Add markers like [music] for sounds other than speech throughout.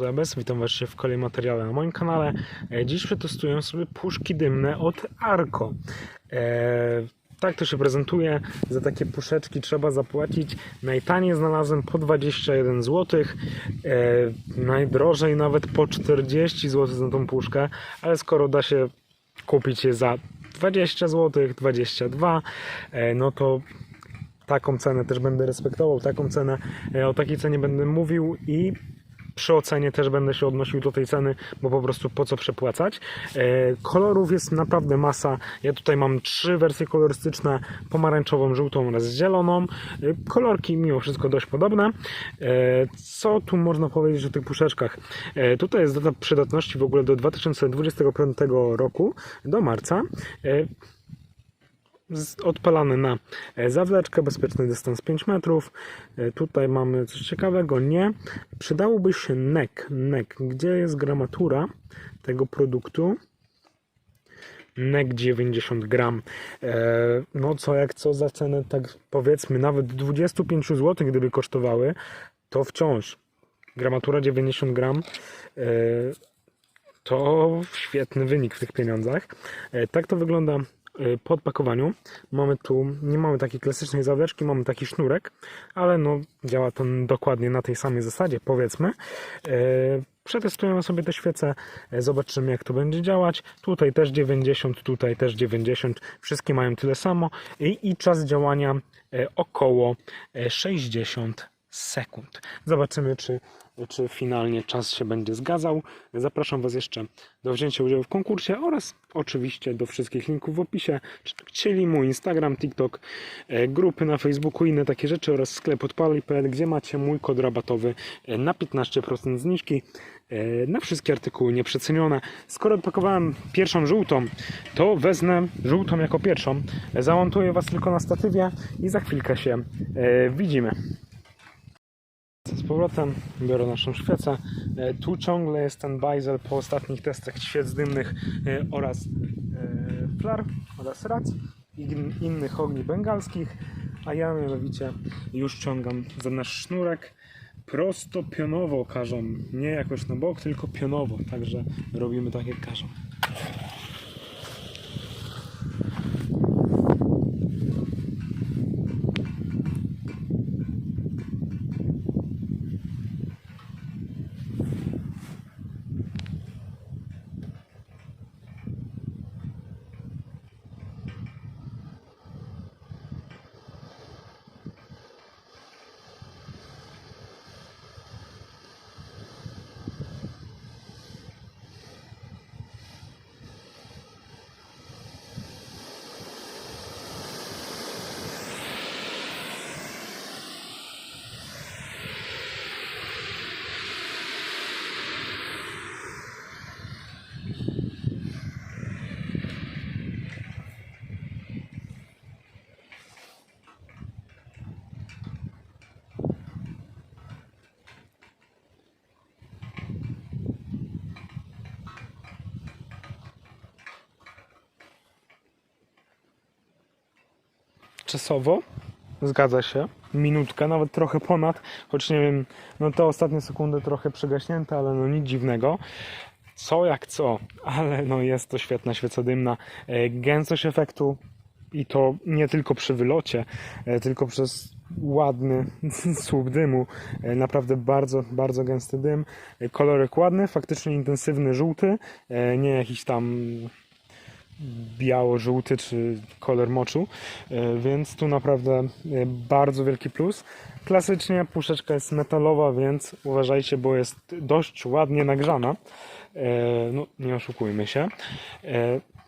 Zebes, witam Was w kolejnym materiale na moim kanale. E, Dziś przetestuję sobie puszki dymne od Arco. E, tak to się prezentuje. Za takie puszeczki trzeba zapłacić. Najtaniej znalazłem po 21 zł. E, najdrożej nawet po 40 zł za tą puszkę, ale skoro da się kupić je za 20 zł, 22, e, no to taką cenę też będę respektował, taką cenę, e, o takiej cenie będę mówił i przy ocenie też będę się odnosił do tej ceny, bo po prostu po co przepłacać. E, kolorów jest naprawdę masa. Ja tutaj mam trzy wersje kolorystyczne, pomarańczową, żółtą oraz zieloną. E, kolorki mimo wszystko dość podobne. E, co tu można powiedzieć o tych puszeczkach? Tutaj jest data przydatności w ogóle do 2025 roku, do marca. Odpalany na e, zawleczkę, bezpieczny dystans 5 metrów. E, Tutaj mamy coś ciekawego, nie. Przydałoby się NEC. NEC. Gdzie jest gramatura tego produktu? NEC 90 gram. E, No co jak co za cenę, tak powiedzmy nawet 25 zł gdyby kosztowały, to wciąż gramatura 90 gram to świetny wynik w tych pieniądzach. Tak to wygląda po odpakowaniu. Mamy tu, nie mamy takiej klasycznej zawleczki, mamy taki sznurek, ale no działa to dokładnie na tej samej zasadzie, powiedzmy. E, Przetestujemy sobie te świece, e, zobaczymy jak to będzie działać. Tutaj też 90, tutaj też 90. Wszystkie mają tyle samo i, i czas działania około e, 60 sekund. Zobaczymy, czy, czy finalnie czas się będzie zgadzał. Zapraszam Was jeszcze do wzięcia udziału w konkursie oraz oczywiście do wszystkich linków w opisie, czyli mój Instagram, TikTok, e, grupy na Facebooku, inne takie rzeczy oraz sklep odpali.pl, gdzie macie mój kod rabatowy e, na 15% zniżki e, na wszystkie artykuły nieprzecenione. Skoro odpakowałem pierwszą żółtą, to wezmę żółtą jako pierwszą, zamontuję Was tylko na statywie i za chwilkę się widzimy. Powrotem biorę naszą świecę. E, Tu ciągle jest ten bajzel po ostatnich testach świec dymnych e, oraz e, flar oraz rac i in- innych ogni bengalskich, a ja mianowicie już ciągam za nasz sznurek prosto pionowo każą, nie jakoś na bok, tylko pionowo, także robimy tak jak każą. Czasowo. Zgadza się. Minutka, nawet trochę ponad, choć nie wiem, no te ostatnie sekundy trochę przygaśnięte, ale no nic dziwnego. Co jak co, ale no jest to świetna świeca dymna. E, Gęstość efektu i to nie tylko przy wylocie, e, tylko przez ładny [laughs] słup dymu. E, Naprawdę bardzo, bardzo gęsty dym. Kolorek ładny, faktycznie intensywny żółty, nie jakiś tam biało-żółty czy kolor moczu, e, więc tu naprawdę e, bardzo wielki plus. Klasycznie puszeczka jest metalowa, więc uważajcie, bo jest dość ładnie nagrzana. E, No, nie oszukujmy się.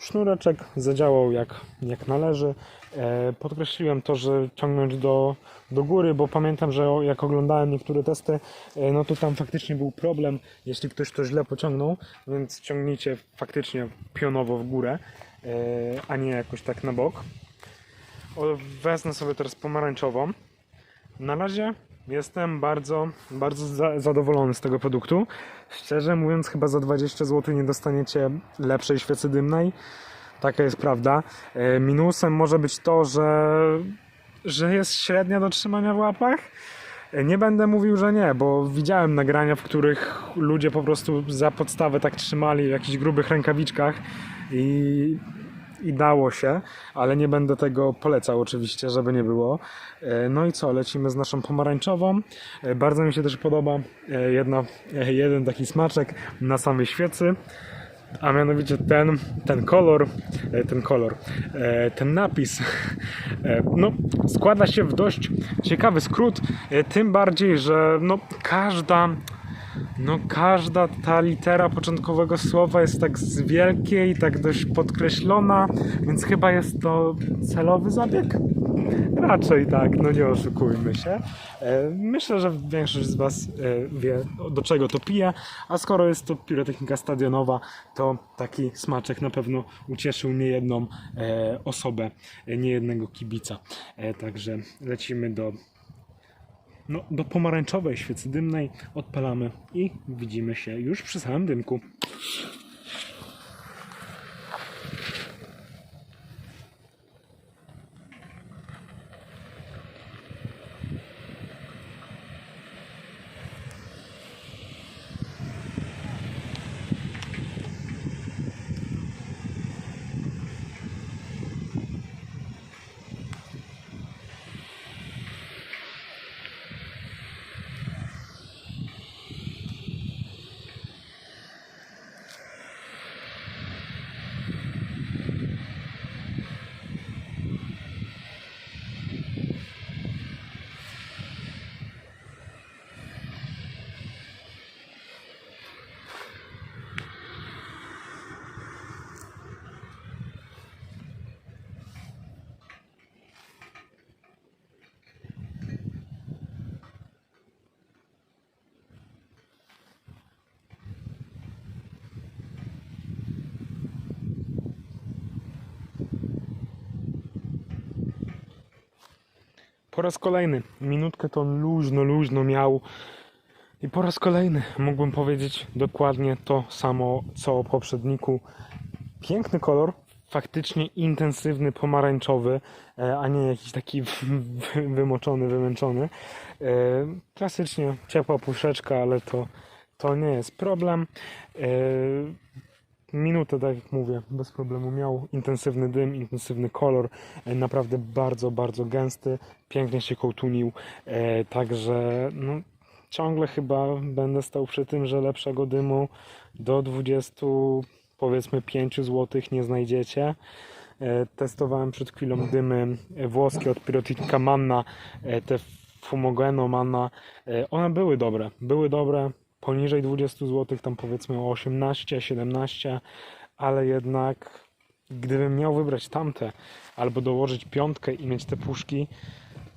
Sznureczek zadziałał jak, jak należy. E, Podkreśliłem to, że ciągnąć do, do góry, bo pamiętam, że jak oglądałem niektóre testy, e, no to tam faktycznie był problem, jeśli ktoś to źle pociągnął, więc ciągnijcie faktycznie pionowo w górę, e, a nie jakoś tak na bok. Wezmę sobie teraz pomarańczową. Na razie jestem bardzo, bardzo za, zadowolony z tego produktu. Szczerze mówiąc, chyba za 20 zł nie dostaniecie lepszej świecy dymnej. Taka jest prawda. E, Minusem może być to, że, że jest średnia do trzymania w łapach. Nie będę mówił, że nie, bo widziałem nagrania, w których ludzie po prostu za podstawę tak trzymali w jakichś grubych rękawiczkach i, i dało się, ale nie będę tego polecał oczywiście, żeby nie było. E, No i co, lecimy z naszą pomarańczową. E, Bardzo mi się też podoba e, jedna, jeden taki smaczek na samej świecy. A mianowicie ten, ten kolor, ten kolor, ten napis, [laughs] no, składa się w dość ciekawy skrót, tym bardziej, że no, każda, no, każda ta litera początkowego słowa jest tak z wielkiej, tak dość podkreślona, więc chyba jest to celowy zabieg. Raczej tak, no nie oszukujmy się. E, Myślę, że większość z Was e, wie, do czego to pije, a skoro jest to pirotechnika stadionowa, to taki smaczek na pewno ucieszył niejedną e, osobę, niejednego kibica. Także lecimy do, no, do pomarańczowej świecy dymnej, odpalamy i widzimy się już przy samym dymku. Po raz kolejny, minutkę to luźno, luźno miał. I po raz kolejny mógłbym powiedzieć dokładnie to samo, co o poprzedniku. Piękny kolor, faktycznie intensywny, pomarańczowy, e, a nie jakiś taki [laughs] wymoczony, wymęczony. E, Klasycznie ciepła puszeczka, ale to, to nie jest problem. Minutę, tak jak mówię, bez problemu miał intensywny dym, intensywny kolor, e, naprawdę bardzo, bardzo gęsty, pięknie się kołtunił, e, także no, ciągle chyba będę stał przy tym, że lepszego dymu do 20 powiedzmy 5 zł nie znajdziecie. E, Testowałem przed chwilą dymy włoskie od Pyrotica Manna, te Fumogeno Manna. One były dobre, były dobre, poniżej 20 zł, tam powiedzmy o 18, 17, ale jednak gdybym miał wybrać tamte albo dołożyć piątkę i mieć te puszki,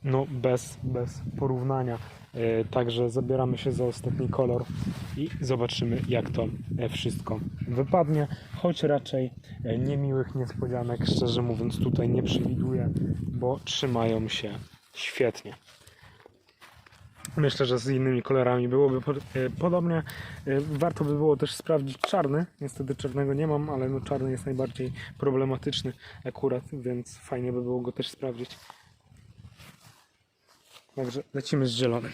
no bez, bez porównania. E, Także zabieramy się za ostatni kolor i zobaczymy jak to e, wszystko wypadnie, choć raczej e, niemiłych niespodzianek szczerze mówiąc tutaj nie przewiduję, bo trzymają się świetnie. Myślę, że z innymi kolorami byłoby e, podobnie. E, Warto by było też sprawdzić czarny. Niestety czarnego nie mam, ale no czarny jest najbardziej problematyczny akurat, więc fajnie by było go też sprawdzić. Także lecimy z zielonym.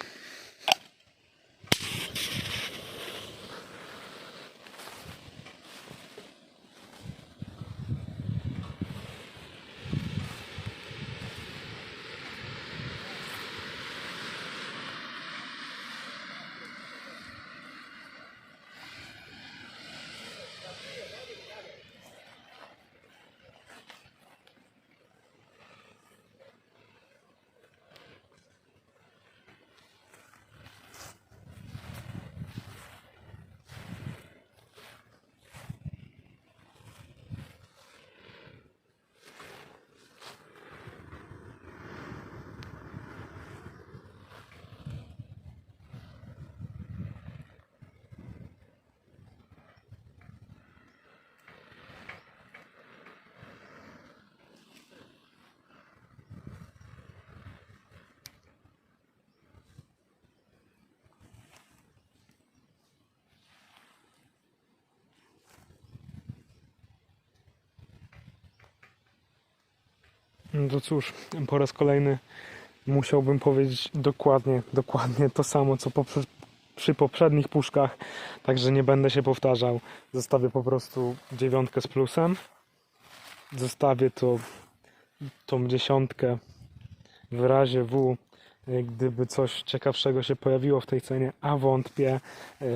No to cóż, po raz kolejny musiałbym powiedzieć dokładnie, dokładnie to samo, co poprze- przy poprzednich puszkach, także nie będę się powtarzał. Zostawię po prostu dziewiątkę z plusem. Zostawię to, tą dziesiątkę w razie W, gdyby coś ciekawszego się pojawiło w tej cenie, a wątpię, e,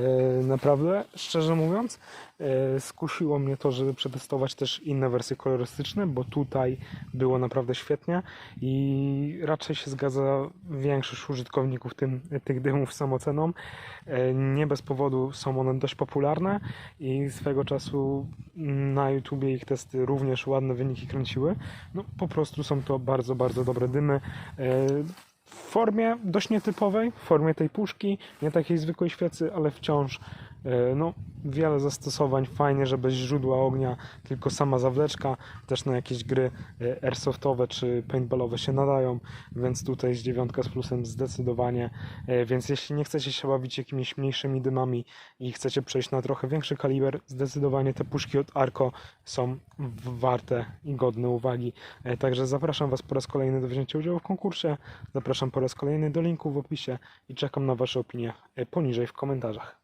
naprawdę, szczerze mówiąc, e, skusiło mnie to, żeby przetestować też inne wersje kolorystyczne, bo tutaj było naprawdę świetnie i raczej się zgadza większość użytkowników tym, tych dymów z samoceną. E, Nie bez powodu są one dość popularne i swego czasu na YouTubie ich testy również ładne wyniki kręciły. No po prostu są to bardzo, bardzo dobre dymy. W formie dość nietypowej, w formie tej puszki, nie takiej zwykłej świecy, ale wciąż no, wiele zastosowań. Fajnie, że bez źródła ognia, tylko sama zawleczka. Też na jakieś gry e, airsoftowe czy paintballowe się nadają, więc tutaj jest dziewiątka z plusem zdecydowanie. E, Więc jeśli nie chcecie się bawić jakimiś mniejszymi dymami i chcecie przejść na trochę większy kaliber, zdecydowanie te puszki od Arco są warte i godne uwagi. E, Także zapraszam Was po raz kolejny do wzięcia udziału w konkursie. Zapraszam po raz kolejny do linku w opisie i czekam na Wasze opinie e, poniżej w komentarzach.